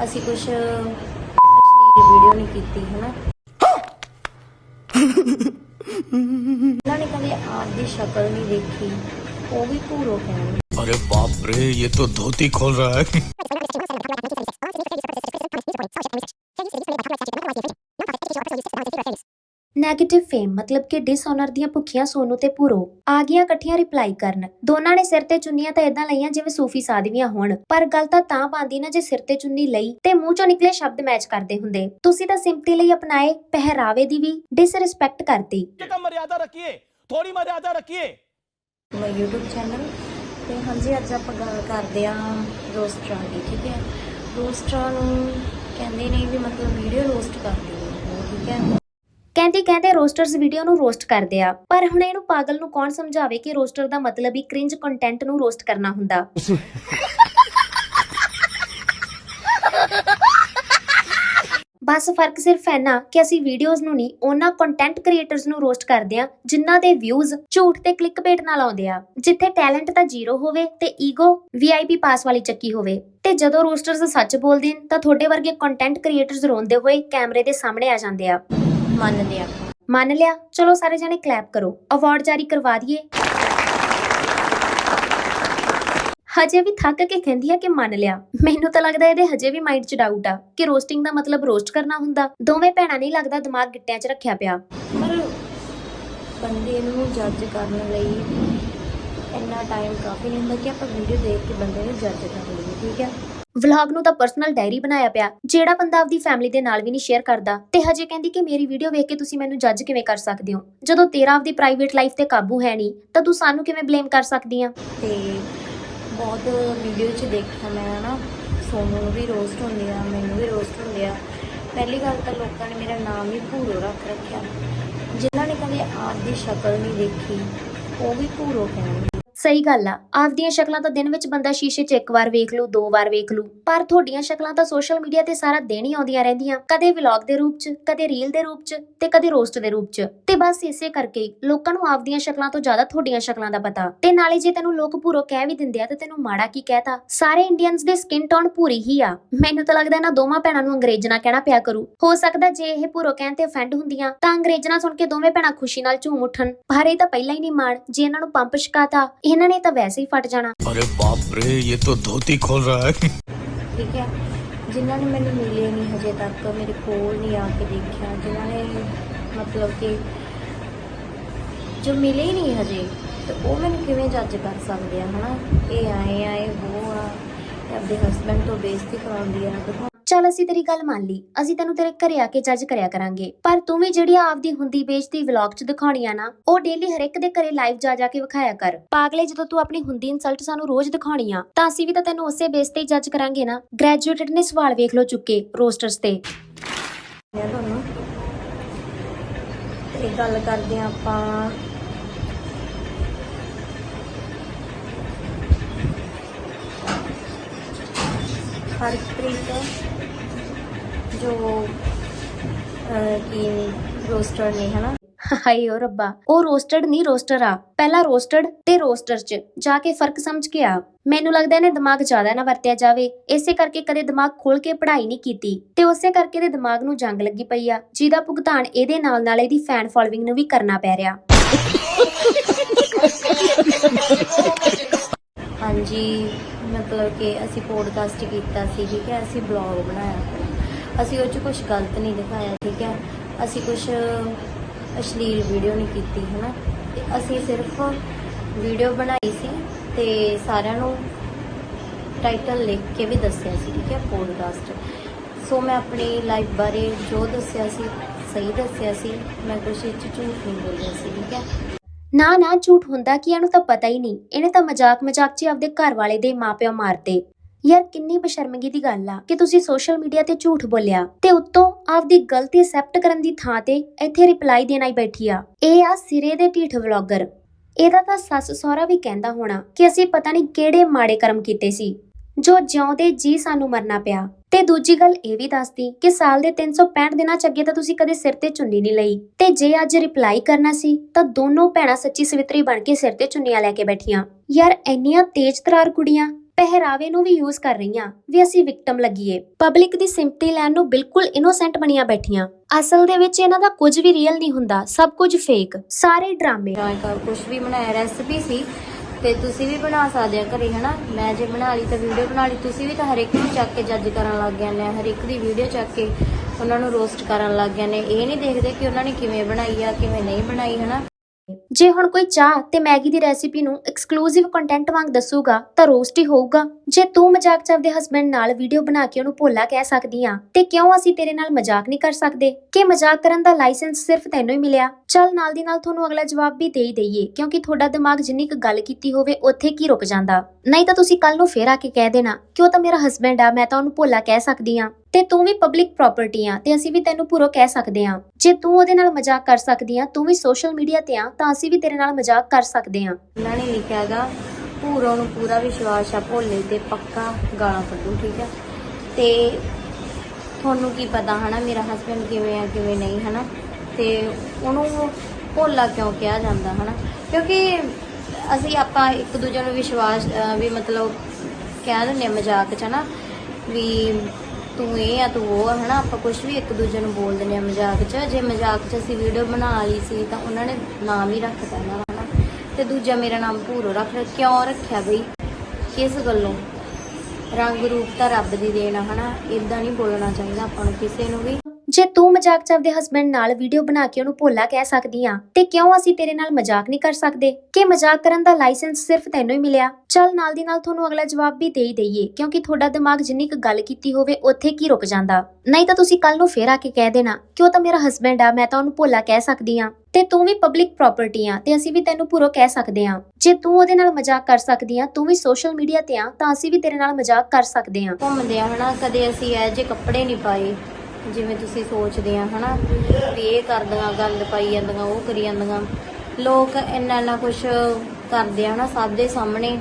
ਅਸੀਂ ਕੁਝ ਵੀਡੀਓ ਨਹੀਂ ਕੀਤੀ ਹਨਾ ਉਹਨਾਂ ਨੇ ਕਦੇ ਆਪਦੀ ਸ਼ਕਲ ਨਹੀਂ ਦੇਖੀ ਉਹ ਵੀ ਭੂਰੋ ਕਹਿਣ अरे बाप रे ये तो धोती खोल रहा है 네ਗੇਟਿਵ ਫੇਮ ਮਤਲਬ ਕਿ ਡਿਸਓਨਰ ਦੀਆਂ ਭੁੱਖੀਆਂ ਸੋਨੂ ਤੇ ਪੂਰੋ ਆ ਗਈਆਂ ਇਕੱਠੀਆਂ ਰਿਪਲਾਈ ਕਰਨ। ਦੋਨਾਂ ਨੇ ਸਿਰ ਤੇ ਚੁੰਨੀਆਂ ਤਾਂ ਇਦਾਂ ਲਈਆਂ ਜਿਵੇਂ ਸੂਫੀ ਸਾਧਵੀਆਂ ਹੋਣ। ਪਰ ਗੱਲ ਤਾਂ ਤਾਂ ਪਾਂਦੀ ਨਾ ਜੇ ਸਿਰ ਤੇ ਚੁੰਨੀ ਲਈ ਤੇ ਮੂੰਹ ਚੋਂ ਨਿਕਲੇ ਸ਼ਬਦ ਮੈਚ ਕਰਦੇ ਹੁੰਦੇ। ਤੁਸੀਂ ਤਾਂ ਸਿੰਪਤੀ ਲਈ ਅਪਣਾਏ ਪਹਿਰਾਵੇ ਦੀ ਵੀ ਡਿਸਰੈਸਪੈਕਟ ਕਰਤੀ। ਤਾਂ ਮਰਿਆਦਾ ਰੱਖੀਏ ਥੋੜੀ ਮਰਿਆਦਾ ਰੱਖੀਏ। ਮੈਂ YouTube ਚੈਨਲ ਤੇ ਹਾਂਜੀ ਅੱਜ ਆਪਾਂ ਗੱਲ ਕਰਦੇ ਆ ਰੋਸਟਰਾਂ ਦੀ ਠੀਕ ਹੈ? ਰੋਸਟਰਾਂ ਨੂੰ ਕਹਿੰਦੇ ਨੇ ਵੀ ਮਤਲਬ ਵੀਡੀਓ ਰੋਸਟ ਕਰਦੇ ਨੇ ਠੀਕ ਹੈ? ਕਹਿੰਦੇ ਕਹਿੰਦੇ ਰੋਸਟਰਸ ਵੀਡੀਓ ਨੂੰ ਰੋਸਟ ਕਰਦੇ ਆ। ਪਰ ਹੁਣ ਇਹਨੂੰ ਪਾਗਲ ਨੂੰ ਕੌਣ ਸਮਝਾਵੇ ਕਿ ਰੋਸਟਰ ਦਾ ਮਤਲਬ ਹੀ ਕ੍ਰਿੰਜ ਕੰਟੈਂਟ ਨੂੰ ਰੋਸਟ ਕਰਨਾ ਹੁੰਦਾ? ਬਸ ਫ਼ਰਕ ਸਿਰਫ ਹੈ ਨਾ ਕਿ ਅਸੀਂ ਵੀਡੀਓਜ਼ ਨੂੰ ਨਹੀਂ, ਉਹਨਾਂ ਕੰਟੈਂਟ ਕ੍ਰੀਏਟਰਸ ਨੂੰ ਰੋਸਟ ਕਰਦੇ ਆ, ਜਿਨ੍ਹਾਂ ਦੇ ਵਿਊਜ਼ ਝੂਠ ਤੇ ਕਲਿੱਕਬੇਟ ਨਾਲ ਆਉਂਦੇ ਆ। ਜਿੱਥੇ ਟੈਲੈਂਟ ਤਾਂ ਜ਼ੀਰੋ ਹੋਵੇ ਤੇ ਈਗੋ ਵੀਆਈਪੀ ਪਾਸ ਵਾਲੀ ਚੱਕੀ ਹੋਵੇ। ਤੇ ਜਦੋਂ ਰੋਸਟਰਸ ਸੱਚ ਬੋਲਦੇ ਨੇ, ਤਾਂ ਤੁਹਾਡੇ ਵਰਗੇ ਕੰਟੈਂਟ ਕ੍ਰੀਏਟਰਸ ਰੋਂਦੇ ਹੋਏ ਕੈਮਰੇ ਦੇ ਸਾਹਮਣੇ ਆ ਜਾਂਦੇ ਆ। ਮੰਨਦੇ ਆਪਾਂ ਮੰਨ ਲਿਆ? ਚਲੋ ਸਾਰੇ ਜਣੇ ਕਲੈਪ ਕਰੋ। ਅਵਾਰਡ ਜਾਰੀ ਕਰਵਾ ਦਈਏ। ਹਜੇ ਵੀ ਥੱਕ ਕੇ ਕਹਿੰਦੀ ਆ ਕਿ ਮੰਨ ਲਿਆ। ਮੈਨੂੰ ਤਾਂ ਲੱਗਦਾ ਇਹਦੇ ਹਜੇ ਵੀ ਮਾਈਂਡ 'ਚ ਡਾਊਟ ਆ ਕਿ ਰੋਸਟਿੰਗ ਦਾ ਮਤਲਬ ਰੋਸਟ ਕਰਨਾ ਹੁੰਦਾ। ਦੋਵੇਂ ਭੈਣਾਂ ਨਹੀਂ ਲੱਗਦਾ ਦਿਮਾਗ ਗਿੱਟਿਆਂ 'ਚ ਰੱਖਿਆ ਪਿਆ। ਪਰ ਬੰਦੇ ਨੂੰ ਜੱਜ ਕਰਨ ਲਈ ਇੰਨਾ ਟਾਈਮ ਕਾਫੀ ਨਹੀਂ ਹੁੰਦਾ ਕਿ ਆਪਾਂ ਵੀਡੀਓ ਦੇਖ ਕੇ ਬੰਦੇ ਨੂੰ ਜੱਜ ਕਰ ਲਈਏ, ਠੀਕ ਹੈ ਵਲੌਗ ਨੂੰ ਤਾਂ ਪਰਸਨਲ ਡਾਇਰੀ ਬਣਾਇਆ ਪਿਆ, ਜਿਹੜਾ ਬੰਦਾ ਆਪਦੀ ਫੈਮਿਲੀ ਦੇ ਨਾਲ ਵੀ ਨਹੀਂ ਸ਼ੇਅਰ ਕਰਦਾ ਤੇ ਹਜੇ ਕਹਿੰਦੀ ਕਿ ਮੇਰੀ ਵੀਡੀਓ ਵੇਖ ਕੇ ਤੁਸੀਂ ਮੈਨੂੰ ਜੱਜ ਕਿਵੇਂ ਕਰ ਸਕਦੇ ਹੋ। ਜਦੋਂ ਤੇਰਾ ਆਪਦੀ ਪ੍ਰਾਈਵੇਟ ਲਾਈਫ ਤੇ ਕਾਬੂ ਹੈ ਨਹੀਂ, ਤਾਂ ਤੂੰ ਸਾਨੂੰ ਕਿਵੇਂ ਬਲੇਮ ਕਰ ਸਕਦੀ ਆ? ਤੇ ਬਹੁਤ ਵੀਡੀਓ 'ਚ ਦੇਖਿਆ ਮੈਂ ਨਾ ਸੋਨੂੰ ਨੂੰ ਵੀ ਰੋਸਟ ਹੁੰਦੀ ਆ, ਮੈਨੂੰ ਵੀ ਰੋਸਟ ਹੁੰਦੇ ਆ। ਪਹਿਲੀ ਗੱਲ ਤਾਂ ਲੋਕਾਂ ਨੇ ਮੇਰਾ ਨਾਮ ਹੀ ਭੂਰੋ ਰੱਖ ਰੱਖਿਆ। ਜਿਨ੍ਹਾਂ ਨੇ ਕਦੇ ਆਪਦੀ ਸ਼ਕਲ ਨਹੀਂ ਦੇਖੀ, ਉਹ ਵੀ ਭੂਰੋ ਕਹਿਣਗੇ। ਸਹੀ ਗੱਲ ਆ। ਆਪਦੀਆਂ ਸ਼ਕਲਾਂ ਤਾਂ ਦਿਨ ਵਿੱਚ ਬੰਦਾ ਸ਼ੀਸ਼ੇ 'ਚ ਇੱਕ ਵਾਰ ਵੇਖ ਲੂ, ਦੋ ਵਾਰ ਵੇਖ ਲੂ। ਪਰ ਤੁਹਾਡੀਆਂ ਸ਼ਕਲਾਂ ਤਾਂ ਸੋਸ਼ਲ ਮੀਡੀਆ ਤੇ ਸਾਰਾ ਦਿਨ ਹੀ ਆਉਂਦੀਆਂ ਰਹਿੰਦੀਆਂ। ਕਦੇ ਵਲੌਗ ਦੇ ਰੂਪ 'ਚ, ਕਦੇ ਰੀਲ ਦੇ ਰੂਪ 'ਚ ਤੇ ਕਦੇ ਰੋਸਟ ਦੇ ਰੂਪ 'ਚ। ਤੇ ਬਸ ਇਸੇ ਕਰਕੇ ਲੋਕਾਂ ਨੂੰ ਆਪਦੀਆਂ ਸ਼ਕਲਾਂ ਤੋਂ ਜ਼ਿਆਦਾ ਤੁਹਾਡੀਆਂ ਸ਼ਕਲਾਂ ਦਾ ਪਤਾ। ਤੇ ਨਾਲੇ ਜੇ ਤੈਨੂੰ ਲੋਕ ਭੂਰੋ ਕਹਿ ਵੀ ਦਿੰਦੇ ਆ, ਤੇ ਤੈਨੂੰ ਮਾੜਾ ਕੀ ਕਹਿਤਾ? ਸਾਰੇ ਇੰਡੀਅਨਸ ਦੇ ਸਕਿਨ ਟੋਨ ਭੂਰੀ ਹੀ ਆ। ਮੈਨੂੰ ਤਾਂ ਲੱਗਦਾ ਇਹਨਾਂ ਦੋਵਾਂ ਭੈਣਾਂ ਨੂੰ ਅੰਗਰੇਜ਼ਣਾ ਕਹਿਣਾ ਪਿਆ ਕਰੂ। ਹੋ ਸਕਦਾ ਜੇ ਇਹ ਭੂਰੋ ਕਹਿਣ ਤੇ ਅਫੈਂਡ ਹੁੰਦੀਆਂ, ਤਾਂ ਅੰਗਰੇਜ਼ਣਾ ਸੁਣ ਕੇ ਦੋਵੇਂ ਭੈਣਾਂ ਖੁਸ਼ੀ ਨਾਲ ਝੂਮ ਉੱਠਣ। ਪਰ ਇਹ ਤਾਂ ਪਹਿਲਾਂ ਹੀ ਨਹੀਂ ਮਾਣ, ਜੇ ਇਹਨਾਂ ਨੂੰ ਪੰਪ ਛਕਾਤਾ ਇਹਨਾਂ ਨੇ ਤਾਂ ਵੈਸੇ ਹੀ ਫਟ ਜਾਣਾ अरे बाप रे ये तो धोती खोल रहा है ਠੀਕ ਹੈ ਜਿਨ੍ਹਾਂ ਨੇ ਮੈਨੂੰ ਮਿਲੇ ਨਹੀਂ ਹਜੇ ਤੱਕ ਮੇਰੇ ਕੋਲ ਨਹੀਂ ਆ ਕੇ ਦੇਖਿਆ ਜਿਨ੍ਹਾਂ ਨੇ ਮਤਲਬ ਕਿ ਜੋ ਮਿਲੇ ਹੀ ਨਹੀਂ ਹਜੇ ਤੇ ਉਹ ਮੈਨੂੰ ਕਿਵੇਂ ਜੱਜ ਕਰ ਸਕਦੇ ਆ ਹਨਾ ਇਹ ਆਏ ਆ ਇਹ ਉਹ ਆ ਇਹ ਆਪਣੇ ਹਸਬੰਡ ਤੋਂ ਬੇਇੱਜ਼ਤੀ ਕਰਾਉਂਦੀ ਆ ਦਿਖਾ ਚੱਲ ਅਸੀਂ ਤੇਰੀ ਗੱਲ ਮੰਨ ਲਈ, ਅਸੀਂ ਤੈਨੂੰ ਤੇਰੇ ਘਰੇ ਆ ਕੇ ਜੱਜ ਕਰਿਆ ਕਰਾਂਗੇ। ਪਰ ਤੂੰ ਵੀ ਜਿਹੜੀ ਆਪਦੀ ਹੁੰਦੀ ਬੇਇੱਜ਼ਤੀ ਵਲੌਗ 'ਚ ਦਿਖਾਉਣੀ ਆ ਨਾ, ਉਹ ਡੇਲੀ ਹਰ ਇੱਕ ਦੇ ਘਰੇ ਲਾਈਵ ਜਾ ਜਾ ਕੇ ਵਿਖਾਇਆ ਕਰ। ਪਾਗਲੇ ਜਦੋਂ ਤੂੰ ਆਪਣੀ ਹੁੰਦੀ ਇਨਸਲਟ ਸਾਨੂੰ ਰੋਜ਼ ਦਿਖਾਉਣੀ ਆ, ਤਾਂ ਅਸੀਂ ਵੀ ਤਾਂ ਤੈਨੂੰ ਉਸੇ ਬੇਸ ਤੇ ਜੱਜ ਕਰਾਂਗੇ ਨਾ। ਗ੍ਰੈਜੂਏਟਡ ਨੇ ਸਵਾਲ ਵੇਖ ਲੋ ਚੁੱਕੇ ਰੋਸਟਰਸ ਤੇ। ਤੁਹਾਨੂੰ ਤੇ ਗੱਲ ਕਰਦੇ ਆ ਆਪਾਂ। ਹਰਪ੍ਰੀਤ ਜੋ ਕੀ ਰੋਸਟਰ ਨੇ ਹਨਾ? ਹਾਏ ਓ ਰੱਬਾ ਉਹ ਰੋਸਟਡ ਨਹੀਂ ਰੋਸਟਰ ਆ। ਪਹਿਲਾਂ ਰੋਸਟਡ ਤੇ ਰੋਸਟਰ 'ਚ ਜਾ ਕੇ ਫ਼ਰਕ ਸਮਝ ਕੇ ਆ। ਮੈਨੂੰ ਲੱਗਦਾ ਇਹਨੇ ਦਿਮਾਗ ਜ਼ਿਆਦਾ ਨਾ ਵਰਤਿਆ ਜਾਵੇ। ਇਸੇ ਕਰਕੇ ਕਦੇ ਦਿਮਾਗ ਖੋਲ ਕੇ ਪੜ੍ਹਾਈ ਨਹੀਂ ਕੀਤੀ। ਤੇ ਉਸੇ ਕਰਕੇ ਇਹਦੇ ਦਿਮਾਗ ਨੂੰ ਜੰਗ ਲੱਗੀ ਪਈ ਆ ਜਿਹਦਾ ਭੁਗਤਾਨ ਇਹਦੇ ਨਾਲ ਨਾਲ ਇਹਦੀ ਫੈਨ ਫੋਲੋਇੰਗ ਨੂੰ ਵੀ ਕਰਨਾ ਪੈ ਰਿਹਾ। ਹਾਂਜੀ, ਮਤਲਬ ਕਿ ਅਸੀਂ ਪੋਡਕਾਸਟ ਕੀਤਾ ਸੀ, ਠੀਕ ਹੈ, ਅਸੀਂ ਬਲੌਗ ਬਣਾਇਆ ਅਸੀਂ ਉਹ 'ਚ ਕੁਝ ਗਲਤ ਨਹੀਂ ਦਿਖਾਇਆ, ਠੀਕ ਹੈ। ਅਸੀਂ ਕੁਝ ਅਸ਼ਲੀਲ ਵੀਡੀਓ ਨਹੀਂ ਕੀਤੀ ਹੈ ਨਾ ਤੇ ਅਸੀਂ ਸਿਰਫ ਵੀਡੀਓ ਬਣਾਈ ਸੀ ਤੇ ਸਾਰਿਆਂ ਨੂੰ ਟਾਈਟਲ ਲਿਖ ਕੇ ਵੀ ਦੱਸਿਆ ਸੀ, ਠੀਕ ਹੈ ਪੋਡਕਾਸਟ ਸੋ ਮੈਂ ਆਪਣੀ ਲਾਈਫ ਬਾਰੇ ਜੋ ਦੱਸਿਆ ਸੀ, ਸਹੀ ਦੱਸਿਆ ਸੀ, ਮੈਂ ਕੁਝ ਝੂਠ ਨਹੀਂ ਬੋਲਿਆ ਸੀ, ਠੀਕ ਹੈ। ਨਾ ਨਾ, ਝੂਠ ਹੁੰਦਾ ਕਿ ਇਹਨੂੰ ਤਾਂ ਪਤਾ ਹੀ ਨਹੀਂ। ਇਹਨੇ ਤਾਂ ਮਜ਼ਾਕ ਮਜ਼ਾਕ 'ਚ ਆਪਦੇ ਘਰ ਵਾਲੇ ਦੇ ਮਾਪਿਓ ਮਾਰਤੇ। ਯਾਰ, ਕਿੰਨੀ ਬਸ਼ਰਮਗੀ ਦੀ ਗੱਲ ਆ ਕਿ ਤੁਸੀਂ ਸੋਸ਼ਲ ਮੀਡੀਆ ਤੇ ਝੂਠ ਬੋਲਿਆ ਤੇ ਉੱਤੋਂ ਆਪਦੀ ਗਲਤੀ ਐਕਸੈਪਟ ਕਰਨ ਦੀ ਥਾਂ ਤੇ ਇੱਥੇ ਰਿਪਲਾਈ ਦੇਣਾ ਹੀ ਬੈਠੀ ਆ। ਇਹ ਆ ਸਿਰੇ ਦੇ ਢੀਠ ਵਲੌਗਰ ਇਹਦਾ ਤਾਂ ਸੱਸ ਸਹੁਰਾ ਵੀ ਕਹਿੰਦਾ ਹੋਣਾ ਕਿ ਅਸੀਂ ਪਤਾ ਨਹੀਂ ਕਿਹੜੇ ਮਾੜੇ ਕਰਮ ਕੀਤੇ ਸੀ, ਜੋ ਜਿਉਂਦੇ ਜੀ ਸਾਨੂੰ ਮਰਨਾ ਪਿਆ। ਤੇ ਦੂਜੀ ਗੱਲ ਇਹ ਵੀ ਦੱਸਦੀ ਕਿ ਸਾਲ ਦੇ 365 ਦਿਨਾਂ ਚ ਅੱਗੇ ਤਾਂ ਤੁਸੀਂ ਕਦੇ ਸਿਰ ਤੇ ਚੁੰਨੀ ਨਹੀਂ ਲਈ। ਤੇ ਜੇ ਅੱਜ ਰਿਪਲਾਈ ਕਰਨਾ ਸੀ, ਤਾਂ ਦੋਨੋਂ ਭੈਣਾਂ ਸੱਚੀ ਸਵਿਤਰੀ ਬਣ ਕੇ ਸਿਰ ਤੇ ਚੁੰਨੀਆਂ ਲੈ ਕੇ ਬੈਠੀਆਂ। ਯਾਰ, ਇੰਨੀਆਂ ਤੇਜ਼ ਤਰਾਰ ਕੁੜੀਆਂ, ਪਹਿਰਾਵੇ ਨੂੰ ਵੀ ਯੂਜ਼ ਕਰ ਰਹੀਆਂ, ਵੀ ਅਸੀਂ ਵਿਕਟਮ ਲੱਗੀਏ। ਪਬਲਿਕ ਦੀ ਸਿੰਪਥੀ ਲੈਣ ਨੂੰ ਬਿਲਕੁਲ ਇਨੋਸੈਂਟ ਬਣੀਆਂ ਬੈਠੀਆਂ। ਅਸਲ ਦੇ ਵਿੱਚ ਇਹਨਾਂ ਦਾ ਕੁਝ ਵੀ ਰੀਅਲ ਨਹੀਂ ਹੁੰਦਾ, ਸਭ ਕੁਝ ਫੇਕ ਸਾਰੇ ਡਰਾਮੇ। ਜਾਂ ਕੁਝ ਵੀ ਬਣਾਇਆ ਰੈਸਪੀ ਸੀ। ਤੇ ਤੁਸੀਂ ਵੀ ਬਣਾ ਸਕਦੇ ਆ ਘਰੇ, ਹਨਾ? ਮੈਂ ਜੇ ਬਣਾ ਲਈ ਤਾਂ ਵੀਡੀਓ ਬਣਾ ਲਈ। ਤੁਸੀਂ ਵੀ ਤਾਂ ਹਰ ਇੱਕ ਨੂੰ ਚੱਕ ਕੇ ਜੱਜ ਕਰਨ ਲੱਗ ਗਏ ਨੇ ਹਰ ਇੱਕ ਦੀ ਵੀਡੀਓ ਚੱਕ ਕੇ ਉਹਨਾਂ ਨੂੰ ਰੋਸਟ ਕਰਨ ਲੱਗ ਗਏ ਨੇ ਇਹ ਨਹੀਂ ਦੇਖਦੇ ਕਿ ਉਹਨਾਂ ਨੇ ਕਿਵੇਂ ਬਣਾਈ ਆ, ਕਿਵੇਂ ਨਹੀਂ ਬਣਾਈ, ਹਨਾ? ਜੇ ਹੁਣ ਕੋਈ ਚਾਹ ਤੇ ਮੈਗੀ ਦੀ ਰੈਸਿਪੀ ਨੂੰ ਐਕਸਕਲੂਸਿਵ ਕੰਟੈਂਟ ਵਾਂਗ ਦੱਸੂਗਾ, ਤਾਂ ਰੋਸਟ ਹੀ ਹੋਊਗਾ। ਜੇ ਤੂੰ ਮਜ਼ਾਕ 'ਚ ਆਪਦੇ ਹਸਬੰਡ ਨਾਲ ਵੀਡੀਓ ਬਣਾ ਕੇ ਉਹਨੂੰ ਭੋਲਾ ਕਹਿ ਸਕਦੀ ਆ, ਤੇ ਕਿਉਂ ਅਸੀਂ ਤੇਰੇ ਨਾਲ ਮਜ਼ਾਕ ਨਹੀਂ ਕਰ ਸਕਦੇ? ਕਿ ਮਜ਼ਾਕ ਕਰਨ ਦਾ ਲਾਇਸੈਂਸ ਸਿਰਫ ਤੈਨੂੰ ਹੀ ਮਿਲਿਆ? ਚੱਲ ਨਾਲ ਦੀ ਨਾਲ ਤੁਹਾਨੂੰ ਅਗਲਾ ਜਵਾਬ ਵੀ ਦੇ ਹੀ ਦਈਏ, ਕਿਉਂਕਿ ਤੁਹਾਡਾ ਦਿਮਾਗ ਜਿੰਨੀ ਕੁ ਗੱਲ ਕੀਤੀ ਹੋਵੇ, ਉੱਥੇ ਕੀ ਰੁਕ ਜਾਂਦਾ? ਨਹੀਂ ਤਾਂ ਤੁਸੀਂ ਕੱਲ ਨੂੰ ਫੇਰ ਆ ਕੇ ਕਹਿ ਦੇਣਾ ਕਿ ਉਹ ਤਾਂ ਮੇਰਾ ਹਸਬੰਡ ਆ, ਮੈਂ ਤਾਂ ਉਹਨੂੰ ਭੋਲਾ ਕਹਿ ਸਕਦੀ ਆ? ਤੇ ਤੂੰ ਵੀ ਪਬਲਿਕ ਪ੍ਰਾਪਰਟੀ ਆ ਤੇ ਅਸੀਂ ਵੀ ਤੈਨੂੰ ਪੂਰੋ ਕਹਿ ਸਕਦੇ ਆ। ਜੇ ਤੂੰ ਉਹਦੇ ਨਾਲ ਮਜ਼ਾਕ ਕਰ ਸਕਦੀ ਆ, ਤੂੰ ਵੀ ਸੋਸ਼ਲ ਮੀਡੀਆ ਤੇ ਆ, ਤਾਂ ਅਸੀਂ ਵੀ ਤੇਰੇ ਨਾਲ ਮਜ਼ਾਕ ਕਰ ਸਕਦੇ ਆ। ਉਹਨਾਂ ਨੇ ਲਿਖਿਆਗਾ ਪੂਰੋ ਨੂੰ ਪੂਰਾ ਵਿਸ਼ਵਾਸ ਆ, ਭੋਲੇ ਤੇ ਪੱਕਾ ਗਾਲਾਂ ਕੱਢੂ, ਠੀਕ ਹੈ ਤੇ ਤੁਹਾਨੂੰ ਕੀ ਪਤਾ ਹਨਾ, ਮੇਰਾ ਹਸਬੰਡ ਕਿਵੇਂ ਆ, ਕਿਵੇਂ ਨਹੀਂ, ਹਨਾ? ਤੇ ਉਹਨੂੰ ਭੋਲਾ ਕਿਉਂ ਕਿਹਾ ਜਾਂਦਾ, ਹਨਾ? ਕਿਉਂਕਿ ਅਸੀਂ ਆਪਾਂ ਇੱਕ ਦੂਜੇ ਨੂੰ ਵਿਸ਼ਵਾਸ ਵੀ ਮਤਲਬ ਕਹਿ ਦਿੰਦੇ ਆ ਮਜ਼ਾਕ ਚ, ਹਨਾ? ਵੀ ਤੂੰ ਇਹ ਆ, ਤੂੰ ਉਹ ਆ, ਹਨਾ? ਆਪਾਂ ਕੁਝ ਵੀ ਇੱਕ ਦੂਜੇ ਨੂੰ ਬੋਲ ਦਿੰਦੇ ਆ ਮਜ਼ਾਕ 'ਚ। ਜੇ ਮਜ਼ਾਕ 'ਚ ਅਸੀਂ ਵੀਡੀਓ ਬਣਾ ਲਈ ਸੀ, ਤਾਂ ਉਹਨਾਂ ਨੇ ਨਾਮ ਹੀ ਰੱਖਤਾ ਨਾ, ਹਨਾ? ਤੇ ਦੂਜਾ ਮੇਰਾ ਨਾਮ ਭੂਰੋ ਰੱਖ ਲਿਆ। ਕਿਉਂ ਰੱਖਿਆ ਬਈ? ਕਿਸ ਗੱਲੋਂ? ਰੰਗ ਰੂਪ ਤਾਂ ਰੱਬ ਦੀ ਦੇਣ ਆ, ਹਨਾ? ਇਦਾਂ ਨਹੀਂ ਬੋਲਣਾ ਚਾਹੀਦਾ ਆਪਾਂ ਨੂੰ ਕਿਸੇ ਨੂੰ ਵੀ। ਜੇ ਤੂੰ ਮਜ਼ਾਕ 'ਚ ਆਪਦੇ ਹਸਬੰਡ ਨਾਲ ਵੀਡੀਓ ਬਣਾ ਕੇ ਉਹਨੂੰ ਭੋਲਾ ਕਹਿ ਸਕਦੀ ਆ, ਤੇ ਕਿਉਂ ਅਸੀਂ ਤੇਰੇ ਨਾਲ ਮਜ਼ਾਕ ਨਹੀਂ ਕਰ ਸਕਦੇ? ਕਿ ਮਜ਼ਾਕ ਕਰਨ ਦਾ ਲਾਇਸੈਂਸ ਸਿਰਫ ਤੈਨੂੰ ਹੀ ਮਿਲਿਆ? ਚੱਲ ਨਾਲ ਦੀ ਨਾਲ ਤੁਹਾਨੂੰ ਅਗਲਾ ਜਵਾਬ ਵੀ ਦੇ ਹੀ ਦਈਏ, ਕਿਉਂਕਿ ਤੁਹਾਡਾ ਦਿਮਾਗ ਜਿੰਨੀ ਕੁ ਗੱਲ ਕੀਤੀ ਹੋਵੇ, ਉੱਥੇ ਕੀ ਰੁਕ ਜਾਂਦਾ? ਨਹੀਂ ਤਾਂ ਤੁਸੀਂ ਕੱਲ ਨੂੰ ਫੇਰ ਆ ਕੇ ਕਹਿ ਦੇਣਾ ਕਿ ਉਹ ਤਾਂ ਮੇਰਾ ਹਸਬੰਡ ਆ, ਮੈਂ ਤਾਂ ਉਹਨੂੰ ਭੋਲਾ ਕਹਿ ਸਕਦੀ ਆ। ਤੇ ਤੂੰ ਵੀ ਪਬਲਿਕ ਪ੍ਰਾਪਰਟੀ ਆ, ਤੇ ਅਸੀਂ ਵੀ ਤੈਨੂੰ ਪੂਰੋ ਕਹਿ ਸਕਦੇ ਆ। ਜੇ ਤੂੰ ਉਹਦੇ ਨਾਲ ਮਜ਼ਾਕ ਕਰ ਸਕਦੀ ਆ, ਤੂੰ ਵੀ ਸੋਸ਼ਲ ਮੀਡੀਆ ਤੇ ਆ, ਤਾਂ ਅਸੀਂ ਵੀ ਤੇਰੇ ਨਾਲ ਮਜ਼ਾਕ ਕਰ ਸਕਦੇ ਆ। ਘੁੰਮਦੇ ਆ ਹਨਾ, ਕਦੇ ਅਸੀਂ ਇਹ ਜੇ ਕੱਪੜੇ ਨਹੀਂ ਪਾਏ। ਜਿਵੇਂ ਤੁਸੀਂ ਸੋਚਦੇ ਆ, ਹਨਾ, ਵੀ ਇਹ ਕਰਦੀਆਂ, ਗੰਦ ਪਾਈ ਜਾਂਦੀਆਂ, ਉਹ ਕਰੀ ਜਾਂਦੀਆਂ। ਲੋਕ ਇੰਨਾ ਇੰਨਾ ਕੁਝ ਕਰਦੇ ਆ, ਹਨਾ, ਸਭ ਦੇ ਸਾਹਮਣੇ।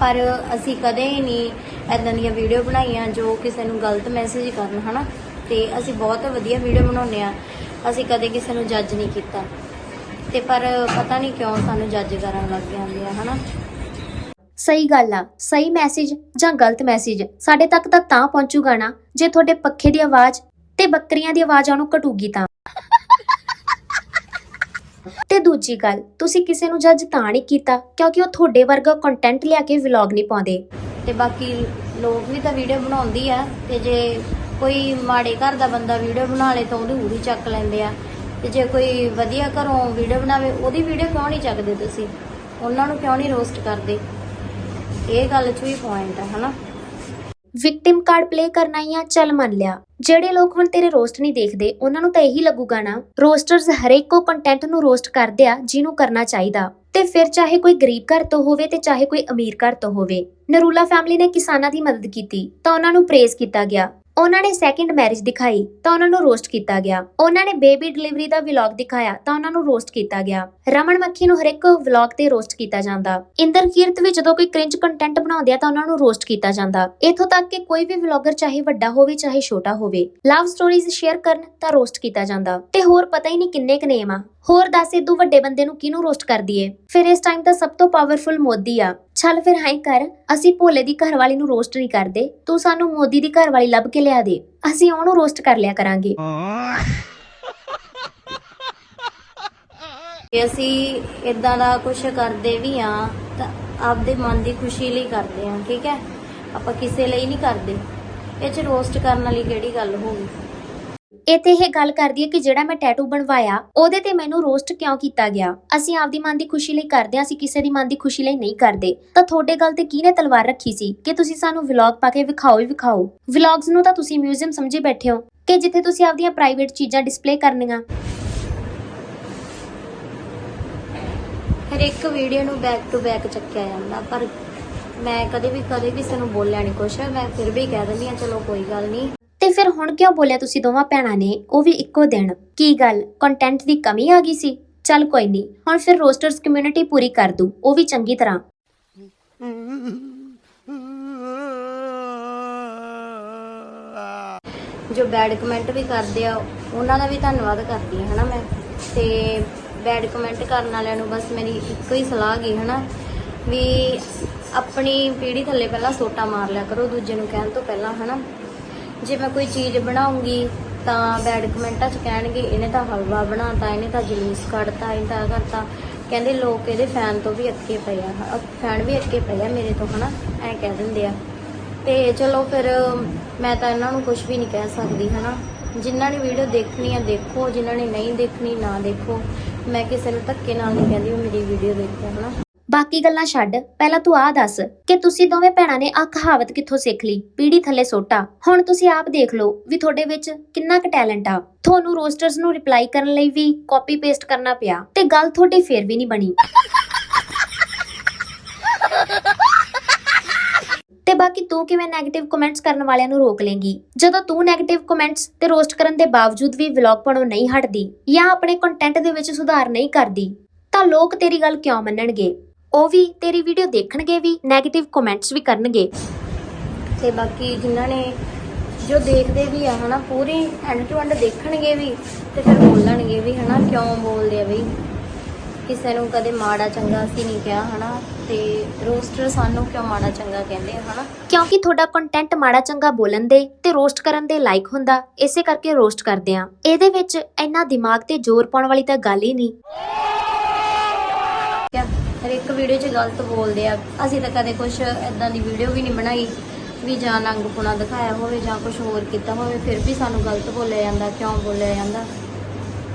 ਪਰ ਅਸੀਂ ਕਦੇ ਨਹੀਂ ਐਦਾਂ ਦੀਆਂ ਵੀਡੀਓ ਬਣਾਈਆਂ ਜੋ ਕਿਸੇ ਨੂੰ ਗਲਤ ਮੈਸੇਜ ਕਰਨ, ਹਨਾ। ਤੇ ਅਸੀਂ ਬਹੁਤ ਵਧੀਆ ਵੀਡੀਓ ਬਣਾਉਂਦੇ ਆ। ਅਸੀਂ ਕਦੇ ਕਿਸੇ ਨੂੰ ਜੱਜ ਨਹੀਂ ਕੀਤਾ। ਤੇ ਪਰ ਪਤਾ ਨਹੀਂ ਕਿਉਂ ਸਾਨੂੰ ਜੱਜ ਕਰਨ ਲੱਗ ਜਾਂਦੇ ਆ, ਹਨਾ। ਸਹੀ ਗੱਲ ਆ, ਸਹੀ ਮੈਸੇਜ ਜਾਂ ਗਲਤ ਮੈਸੇਜ ਸਾਡੇ ਤੱਕ ਤਾਂ ਤਾਂ ਪਹੁੰਚੂਗਾ ਨਾ। ਜੇ ਤੁਹਾਡੇ ਪੱਖੇ ਦੀ ਆਵਾਜ਼ ਤੇ ਬੱਕਰੀਆਂ ਦੀ ਆਵਾਜ਼ ਉਹਨੂੰ ਘਟੂਗੀ ਤਾਂ। ਤੇ ਦੂਜੀ ਗੱਲ, ਤੁਸੀਂ ਕਿਸੇ ਨੂੰ ਜੱਜ ਤਾਂ ਨਹੀਂ ਕੀਤਾ ਕਿਉਂਕਿ ਉਹ ਤੁਹਾਡੇ ਵਰਗਾ ਕੰਟੈਂਟ ਲਿਆ ਕੇ ਵਲੌਗ ਨਹੀਂ ਪਾਉਂਦੇ। ਤੇ ਬਾਕੀ ਲੋਕ ਵੀ ਤਾਂ ਵੀਡੀਓ ਬਣਾਉਂਦੀ ਆ ਤੇ ਜੇ ਕੋਈ ਮਾੜੇ ਘਰ ਦਾ ਬੰਦਾ ਵੀਡੀਓ ਬਣਾ ਲੇ ਤਾਂ ਉਹਦੀ ਉਰੀ ਚੱਕ ਲੈਂਦੇ ਆ। ਤੇ ਜੇ ਕੋਈ ਵਧੀਆ ਘਰੋਂ ਵੀਡੀਓ ਬਣਾਵੇ, ਉਹਦੀ ਵੀਡੀਓ ਕਿਉਂ ਨਹੀਂ ਚੱਕਦੇ ਤੁਸੀਂ? ਉਹਨਾਂ ਨੂੰ ਕਿਉਂ ਨਹੀਂ ਰੋਸਟ ਕਰਦੇ? ਇਹ ਗੱਲ 'ਚ ਵੀ ਪੁਆਇੰਟ ਆ, ਹਨਾ? ਵਿਕਟਿਮ ਕਾਰਡ ਪਲੇ ਕਰਨਾ ਹੀ ਚੱਲ ਮੰਨ ਲਿਆ। ਜਿਹੜੇ ਲੋਕ ਹੁਣ ਤੇਰੇ ਰੋਸਟ ਨਹੀਂ ਦੇਖਦੇ, ਉਹਨਾਂ ਨੂੰ ਤਾਂ ਇਹੀ ਲੱਗੂਗਾ ਨਾ। ਰੋਸਟਰਸ ਹਰੇਕ ਕੋ ਕੰਟੈਂਟ ਨੂੰ ਰੋਸਟ ਕਰਦੇ ਆ, ਜਿਹਨੂੰ ਕਰਨਾ ਚਾਹੀਦਾ। ਤੇ ਫਿਰ ਚਾਹੇ ਕੋਈ ਗਰੀਬ ਘਰ ਤੋਂ ਹੋਵੇ ਤੇ ਚਾਹੇ ਕੋਈ ਅਮੀਰ ਘਰ ਤੋਂ ਹੋਵੇ। ਨਰੂਲਾ ਫੈਮਿਲੀ ਨੇ ਕਿਸਾਨਾਂ ਦੀ ਮਦਦ ਕੀਤੀ, ਤਾਂ ਉਹਨਾਂ ਨੂੰ ਪ੍ਰੇਜ਼ ਕੀਤਾ ਗਿਆ। ਉਹਨਾਂ ਨੇ ਸੈਕਿੰਡ ਮੈਰਿਜ ਦਿਖਾਈ, ਤਾਂ ਉਹਨਾਂ ਨੂੰ ਰੋਸਟ ਕੀਤਾ ਗਿਆ। ਉਹਨਾਂ ਨੇ ਬੇਬੀ ਡਿਲੀਵਰੀ ਦਾ ਵਲੌਗ ਦਿਖਾਇਆ, ਤਾਂ ਉਹਨਾਂ ਨੂੰ ਰੋਸਟ ਕੀਤਾ ਗਿਆ। ਰਮਨ ਮੱਖੀ ਨੂੰ ਹਰ ਇੱਕ ਵਲੌਗ ਤੇ ਰੋਸਟ ਕੀਤਾ ਜਾਂਦਾ। ਇੰਦਰ ਕੀਰਤ ਵੀ ਜਦੋਂ ਕੋਈ ਕ੍ਰਿੰਜ ਕੰਟੈਂਟ ਬਣਾਉਂਦੇ ਆ, ਤਾਂ ਉਹਨਾਂ ਨੂੰ ਰੋਸਟ ਕੀਤਾ ਜਾਂਦਾ। ਇਥੋਂ ਤੱਕ ਕਿ ਕੋਈ ਵੀ ਵਲੌਗਰ ਚਾਹੇ ਵੱਡਾ ਹੋਵੇ, ਚਾਹੇ ਛੋਟਾ ਹੋਵੇ ਲਵ ਸਟੋਰੀਜ਼ ਸ਼ੇਅਰ ਕਰਨ ਤਾਂ ਰੋਸਟ ਕੀਤਾ ਜਾਂਦਾ। ਤੇ ਹੋਰ ਪਤਾ ਹੀ ਨਹੀਂ ਕਿੰਨੇ ਕੁ ਨੇਮ ਆ। ਹੋਰ ਦੱਸ ਇਦੂ ਵੱਡੇ ਬੰਦੇ ਨੂੰ ਕਿਹਨੂੰ ਰੋਸਟ ਕਰਦੀ ਏ ਫਿਰ ਇਸ ਟਾਈਮ ਤਾਂ ਸਭ ਤੋਂ ਪਾਵਰਫੁਲ ਮੋਦੀ ਆ। ਚੱਲ ਫਿਰ ਹਾਈ ਕਰ, ਅਸੀਂ ਭੋਲੇ ਦੀ ਘਰਵਾਲੀ ਨੂੰ ਰੋਸਟ ਨਹੀਂ ਕਰਦੇ, ਤੂੰ ਸਾਨੂੰ ਮੋਦੀ ਦੀ ਘਰਵਾਲੀ ਲੱਭ ਕੇ ਲਿਆ ਦੇ, ਅਸੀਂ ਉਹਨੂੰ ਰੋਸਟ ਕਰ ਲਿਆ ਕਰਾਂਗੇ। ਜੇ ਅਸੀਂ ਇਦਾਂ ਦਾ ਕੁਝ ਕਰਦੇ ਵੀ ਆ ਤਾਂ ਆਪਦੇ ਮਨ ਦੀ ਖੁਸ਼ੀ ਲਈ ਕਰਦੇ ਆ ਠੀਕ ਹੈ? ਆਪਾਂ ਕਿਸੇ ਲਈ ਨਹੀਂ ਕਰਦੇ। ਇਹ ਚ ਰੋਸਟ ਕਰਨ ਵਾਲੀ ਕਿਹੜੀ ਗੱਲ ਹੋਊਗੀ? ਇੱਥੇ ਇਹ ਗੱਲ ਕਰਦੀ ਹੈ ਕਿ ਜਿਹੜਾ ਮੈਂ ਟੈਟੂ ਬਣਵਾਇਆ, ਉਹਦੇ ਤੇ ਮੈਨੂੰ ਰੋਸਟ ਕਿਉਂ ਕੀਤਾ ਗਿਆ? ਅਸੀਂ ਆਪਦੀ ਮਨ ਦੀ ਖੁਸ਼ੀ ਲਈ ਕਰਦੇ ਹਾਂ, ਅਸੀਂ ਕਿਸੇ ਦੀ ਮਨ ਦੀ ਖੁਸ਼ੀ ਲਈ ਨਹੀਂ ਕਰਦੇ। ਤਾਂ ਤੁਹਾਡੇ ਗੱਲ ਤੇ ਕਿਹਨੇ ਤਲਵਾਰ ਰੱਖੀ ਸੀ? ਕਿ ਤੁਸੀਂ ਸਾਨੂੰ ਵਲੌਗ ਪਾ ਕੇ ਵਿਖਾਓ ਹੀ ਵਿਖਾਓ। ਵਲੌਗਸ ਨੂੰ ਤਾਂ ਤੁਸੀਂ ਮਿਊਜ਼ੀਅਮ ਸਮਝੇ ਬੈਠੇ ਹੋ ਕਿ ਜਿੱਥੇ ਤੁਸੀਂ ਆਪਦੀਆਂ ਪ੍ਰਾਈਵੇਟ ਚੀਜ਼ਾਂ ਡਿਸਪਲੇ ਕਰਨੀਆਂ। ਹਰ ਇੱਕ ਵੀਡੀਓ ਨੂੰ ਬੈਕ ਟੂ ਬੈਕ ਚੱਕਿਆ ਜਾਂਦਾ, ਪਰ ਮੈਂ ਕਦੇ ਵੀ ਕਦੇ ਕਿਸੇ ਨੂੰ ਬੋਲਿਆ ਨਹੀਂ ਕੁਛ। ਮੈਂ ਫਿਰ ਵੀ ਕਹਿ ਦਿੰਦੀ ਆ ਚਲੋ ਕੋਈ ਗੱਲ ਨਹੀਂ ਤੇ ਫਿਰ ਹੁਣ ਕਿਉਂ ਬੋਲਿਆ ਤੁਸੀਂ ਦੋਵਾਂ ਭੈਣਾਂ ਨੇ? ਉਹ ਵੀ ਇੱਕੋ ਦਿਨ। ਕੀ ਗੱਲ? ਕੰਟੈਂਟ ਦੀ ਕਮੀ ਆ ਗਈ ਸੀ? ਚੱਲ ਕੋਈ ਨਹੀਂ ਹੁਣ ਫਿਰ ਰੋਸਟਰਸ ਕਮਿਊਨਿਟੀ ਪੂਰੀ ਕਰ ਦੂ ਉਹ ਵੀ ਚੰਗੀ ਤਰ੍ਹਾਂ। ਜੋ ਬੈਡ ਕਮੈਂਟ ਵੀ ਕਰਦੇ ਆ, ਉਹਨਾਂ ਦਾ ਵੀ ਧੰਨਵਾਦ ਕਰਦੀ ਹਾਂ, ਹਨਾ ਮੈਂ। ਤੇ ਬੈਡ ਕਮੈਂਟ ਕਰਨ ਵਾਲਿਆਂ ਨੂੰ ਬਸ ਮੇਰੀ ਇੱਕੋ ਹੀ ਸਲਾਹ ਗਈ, ਹਨਾ। ਵੀ ਆਪਣੀ ਪੀੜੀ ਥੱਲੇ ਪਹਿਲਾਂ ਸੋਟਾ ਮਾਰ ਲਿਆ ਕਰੋ, ਦੂਜੇ ਨੂੰ ਕਹਿਣ ਤੋਂ ਪਹਿਲਾਂ, ਹਨਾ। ਜੇ ਮੈਂ ਕੋਈ ਚੀਜ਼ ਬਣਾਉਂਗੀ ਤਾਂ ਬੈਡ ਕਮੈਂਟਾਂ 'ਚ ਕਹਿਣਗੇ, ਇਹਨੇ ਤਾਂ ਹਲਵਾ ਬਣਾਤਾ, ਇਹਨੇ ਤਾਂ ਜਲੂਸ ਕੱਢਤਾ, ਇਹਨੇ ਤਾਂ ਕਰਤਾ। ਕਹਿੰਦੇ ਲੋਕ ਇਹਦੇ ਫੈਨ ਤੋਂ ਵੀ ਅੱਕੇ ਪਏ ਆ ਫੈਨ ਵੀ ਅੱਕੇ ਪਏ ਆ ਮੇਰੇ ਤੋਂ, ਹਨਾ? ਐਂ ਕਹਿ ਦਿੰਦੇ ਆ। ਤੇ ਚਲੋ ਫਿਰ ਮੈਂ ਤਾਂ ਇਹਨਾਂ ਨੂੰ ਕੁਝ ਵੀ ਨਹੀਂ ਕਹਿ ਸਕਦੀ, ਹਨਾ? ਜਿਨ੍ਹਾਂ ਨੇ ਵੀਡੀਓ ਦੇਖਣੀ ਆ, ਦੇਖੋ, ਜਿਨ੍ਹਾਂ ਨੇ ਨਹੀਂ ਦੇਖਣੀ, ਨਾ ਦੇਖੋ। ਮੈਂ ਕਿਸੇ ਨੂੰ ਧੱਕੇ ਨਾਲ ਨਹੀਂ ਕਹਿੰਦੀ, ਉਹ ਮੇਰੀ ਵੀਡੀਓ ਦੇਖੋ, ਹਨਾ? ਬਾਕੀ ਗੱਲਾਂ ਛੱਡ, ਪਹਿਲਾਂ ਤੂੰ ਆਹ ਦੱਸ ਕਿ ਤੁਸੀਂ ਦੋਵੇਂ ਭੈਣਾਂ ਨੇ ਆਹ ਕਹਾਵਤ ਕਿੱਥੋਂ ਸਿੱਖ ਲਈ? ਪੀੜੀ ਥੱਲੇ ਸੋਟਾ। ਹੁਣ ਤੁਸੀਂ ਆਪ ਦੇਖ ਲਓ ਵੀ ਤੁਹਾਡੇ ਵਿੱਚ ਕਿੰਨਾ ਕੁ ਟੈਲੈਂਟ ਆ। ਤੁਹਾਨੂੰ ਰੋਸਟਰਸ ਨੂੰ ਰਿਪਲਾਈ ਕਰਨ ਲਈ ਵੀ ਕਾਪੀ ਪੇਸਟ ਕਰਨਾ ਪਿਆ ਤੇ ਗੱਲ ਤੁਹਾਡੀ ਫੇਰ ਵੀ ਨਹੀਂ ਬਣੀ। ਤੇ ਬਾਕੀ ਤੂੰ ਕਿਵੇਂ 네ਗੇਟਿਵ ਕਮੈਂਟਸ ਕਰਨ ਵਾਲਿਆਂ ਨੂੰ ਰੋਕ ਲੇਂਗੀ? ਜਦੋਂ ਤੂੰ 네ਗੇਟਿਵ ਕਮੈਂਟਸ ਤੇ ਰੋਸਟ ਕਰਨ ਦੇ ਬਾਵਜੂਦ ਵੀ ਵਲੌਗ ਬਣਾਉਣ ਨਹੀਂ ਹਟਦੀ ਜਾਂ ਆਪਣੇ ਕੰਟੈਂਟ ਦੇ ਵਿੱਚ ਸੁਧਾਰ ਨਹੀਂ ਕਰਦੀ, ਤਾਂ ਲੋਕ ਤੇਰੀ ਗੱਲ ਕਿਉਂ ਮੰਨਣਗੇ? ਉਹ ਵੀ ਤੇਰੀ ਵੀਡੀਓ ਦੇਖਣਗੇ ਵੀ 네ਗੇਟਿਵ ਕਮੈਂਟਸ ਵੀ ਕਰਨਗੇ। ਤੇ ਬਾਕੀ ਜਿਨ੍ਹਾਂ ਨੇ ਜੋ ਦੇਖਦੇ ਵੀ ਆ ਹਨਾ ਪੂਰੀ ਐਂਡ ਟੂ ਐਂਡ ਦੇਖਣਗੇ ਵੀ ਤੇ ਫਿਰ ਬੋਲਣਗੇ ਵੀ ਹਨਾ ਕਿਉਂ ਬੋਲਦੇ ਆ ਬਈ? ਕਿਸੇ ਨੂੰ ਕਦੇ ਮਾੜਾ ਚੰਗਾ ਅਸੀਂ ਨਹੀਂ ਕਿਹਾ ਹਨਾ ਤੇ ਰੋਸਟਰ ਸਾਨੂੰ ਕਿਉਂ ਮਾੜਾ ਚੰਗਾ ਕਹਿੰਦੇ ਆ ਹਨਾ? ਕਿਉਂਕਿ ਤੁਹਾਡਾ ਕੰਟੈਂਟ ਮਾੜਾ ਚੰਗਾ ਬੋਲਣ ਦੇ ਤੇ ਰੋਸਟ ਕਰਨ ਦੇ ਲਾਇਕ ਹੁੰਦਾ ਇਸੇ ਕਰਕੇ ਰੋਸਟ ਕਰਦੇ ਆ। ਇਹਦੇ ਵਿੱਚ ਇੰਨਾ ਦਿਮਾਗ ਤੇ ਜ਼ੋਰ ਪਾਉਣ ਵਾਲੀ ਤਾਂ ਗੱਲ ਹੀ ਨਹੀਂ। ਹਰ ਇੱਕ ਵੀਡੀਓ 'ਚ ਗਲਤ ਬੋਲਦੇ ਆ। ਅਸੀਂ ਤਾਂ ਕਦੇ ਕੁਝ ਐਦਾਂ ਦੀ ਵੀਡੀਓ ਵੀ ਨਹੀਂ ਬਣਾਈ ਵੀ ਜਾਂ ਨੰਗਪੁਣਾ ਦਿਖਾਇਆ ਹੋਵੇ ਜਾਂ ਕੁਝ ਹੋਰ ਕੀਤਾ ਹੋਵੇ, ਫਿਰ ਵੀ ਸਾਨੂੰ ਗਲਤ ਬੋਲਿਆ ਜਾਂਦਾ, ਕਿਉਂ ਬੋਲਿਆ ਜਾਂਦਾ?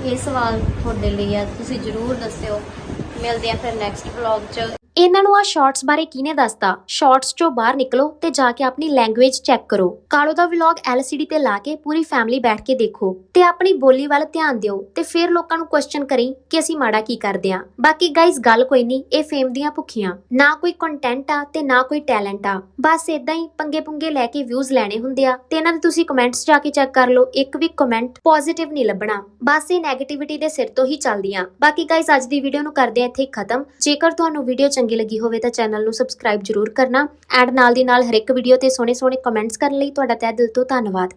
ਇਹ ਸਵਾਲ ਤੁਹਾਡੇ ਲਈ ਆ, ਤੁਸੀਂ ਜ਼ਰੂਰ ਦੱਸਿਓ। ਮਿਲਦੇ ਆ ਫਿਰ ਨੈਕਸਟ ਵਲੌਗ 'ਚ। ਇਹਨਾਂ ਨੂੰ ਆ ਸ਼ਾਰਟਸ ਬਾਰੇ ਕਿਹਨੇ ਦੱਸਤਾ? ਸ਼ਾਰਟਸ ਚੋਂ ਬਾਹਰ ਨਿਕਲੋ ਤੇ ਜਾ ਕੇ ਆਪਣੀ ਲੈਂਗੁਏਜ ਚੈੱਕ ਕਰੋ। ਕਾਲੋ ਦਾ ਵਲੌਗ LCD ਤੇ ਲਾ ਕੇ ਪੂਰੀ ਫੈਮਿਲੀ ਬੈਠ ਕੇ ਦੇਖੋ ਤੇ ਆਪਣੀ ਬੋਲੀ ਵੱਲ ਧਿਆਨ ਦਿਓ ਤੇ ਫਿਰ ਲੋਕਾਂ ਨੂੰ ਕੁਐਸਚਨ ਕਰੀ ਕਿ ਅਸੀਂ ਮਾੜਾ ਕੀ ਕਰਦੇ ਆ। ਬਾਕੀ ਗਾਇਸ ਗੱਲ ਕੋਈ ਨਹੀਂ, ਇਹ ਫੇਮ ਦੀਆਂ ਭੁੱਖੀਆਂ। ਨਾ ਕੋਈ ਕੰਟੈਂਟ ਆ ਤੇ ਨਾ ਕੋਈ ਟੈਲੈਂਟ ਆ। ਬਸ ਇਦਾਂ ਹੀ ਪੰਗੇ ਪੁੰਗੇ ਲੈ ਕੇ ਵਿਊਜ਼ ਲੈਣੇ ਹੁੰਦੇ ਆ ਤੇ ਇਹਨਾਂ ਦੇ ਤੁਸੀਂ ਕਮੈਂਟਸ ਜਾ ਕੇ ਚੈੱਕ ਕਰ ਲਓ, ਇੱਕ ਵੀ ਕਮੈਂਟ ਪੋਜ਼ਿਟਿਵ ਨਹੀਂ ਲੱਭਣਾ। ਬਸ ਇਹ 네ਗੇਟਿਵਿਟੀ ਦੇ ਸਿਰ ਤੋਂ ਹੀ ਚੱਲਦੀਆਂ। ਬਾਕੀ ਗਾਇਸ ਅੱਜ ਦੀ ਵੀਡੀਓ ਨੂੰ ਕਰਦੇ ਆ ਇੱਥੇ ਖਤਮ। ਜੇਕਰ ਤੁਹਾਨੂੰ ਵੀਡੀਓ ਚੰਗੀ ਚੰਗੀ ਲੱਗੀ ਹੋਵੇ ਤਾਂ ਚੈਨਲ ਨੂੰ ਸਬਸਕ੍ਰਾਈਬ ਜ਼ਰੂਰ ਕਰਨਾ ਐਂਡ ਨਾਲ ਦੀ ਨਾਲ ਹਰ ਇੱਕ ਵੀਡੀਓ ਤੇ ਸੋਹਣੇ ਸੋਹਣੇ ਕਮੈਂਟਸ ਕਰਨ ਲਈ ਤੁਹਾਡਾ ਤਹਿ ਦਿਲ ਤੋਂ ਧੰਨਵਾਦ।